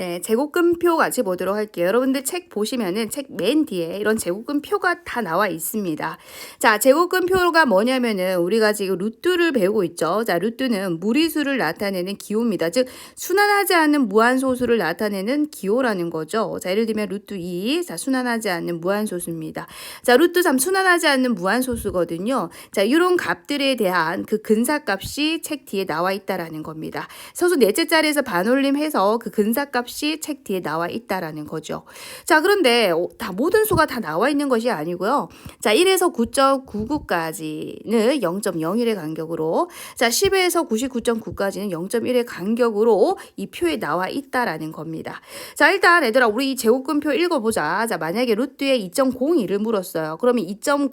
네, 제곱근표 같이 보도록 할게요. 여러분들 책 보시면은 책 맨 뒤에 이런 제곱근표가 다 나와 있습니다. 자, 제곱근표가 뭐냐면은 우리가 지금 루트를 배우고 있죠. 자, 루트는 무리수를 나타내는 기호입니다. 즉, 순환하지 않는 무한소수를 나타내는 기호라는 거죠. 자, 예를 들면 루트 2, 자, 순환하지 않는 무한소수입니다. 자, 루트 3 순환하지 않는 무한소수거든요. 자, 이런 값들에 대한 그 근사값이 책 뒤에 나와 있다라는 겁니다. 서수 넷째 자리에서 반올림해서 그 근사값 이 책 뒤에 나와 있다라는 거죠. 자, 그런데 어, 다 모든 수가 다 나와 있는 것이 아니고요. 자, 1에서 9.99까지는 0.01의 간격으로, 자, 10에서 99.9까지는 0.1의 간격으로 이 표에 나와 있다라는 겁니다. 자, 일단 얘들아, 우리 이 제곱근표 읽어 보자. 자, 만약에 루트에 2.02를 물었어요. 그러면 2.0,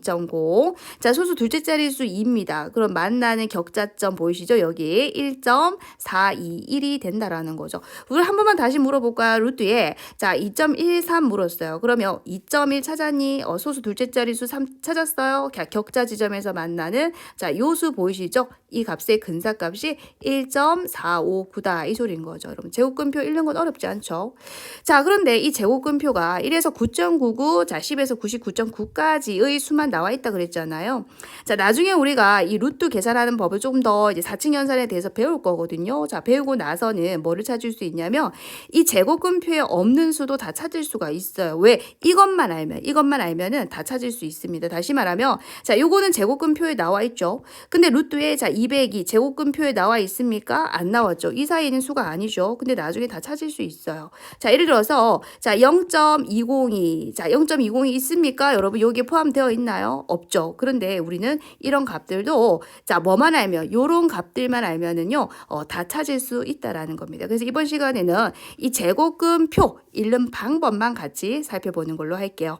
2.0. 자, 소수 둘째 자리 수 2입니다. 그럼 만나는 격자점 보이시죠? 여기 1.421이 된다라는 거죠. 한 번만 다시 물어볼까요? 루트에 자, 2.13 물었어요. 그러면 2.1 찾았니? 어, 소수 둘째 자리 수 3 찾았어요. 자, 격자 지점에서 만나는 자, 요수 보이시죠? 이 값의 근사값이 1.459다. 이 소리인 거죠. 여러분, 제곱근표 읽는 건 어렵지 않죠? 자, 그런데 이 제곱근표가 1에서 9.99, 자, 10에서 99.9까지의 수만 나와 있다 그랬잖아요. 자, 나중에 우리가 이 루트 계산하는 법을 조금 더 이제 4층 연산에 대해서 배울 거거든요. 자, 배우고 나서는 뭐를 찾을 수 있냐 면 이 제곱근표에 없는 수도 다 찾을 수가 있어요. 왜? 이것만 알면, 이것만 알면은 다 찾을 수 있습니다. 다시 말하면, 자, 요거는 제곱근표에 나와 있죠. 근데 루트에 자, 200이 제곱근표에 나와 있습니까? 안 나왔죠. 이 사이에 있는 수가 아니죠. 근데 나중에 다 찾을 수 있어요. 자, 예를 들어서, 자, 0.202, 자, 0.202 있습니까? 여러분, 여기에 포함되어 있나요? 없죠. 그런데 우리는 이런 값들도, 자, 뭐만 알면, 요런 값들만 알면은요, 어, 다 찾을 수 있다라는 겁니다. 그래서 이번 시간에는 이 제곱근표 읽는 방법만 같이 살펴보는 걸로 할게요.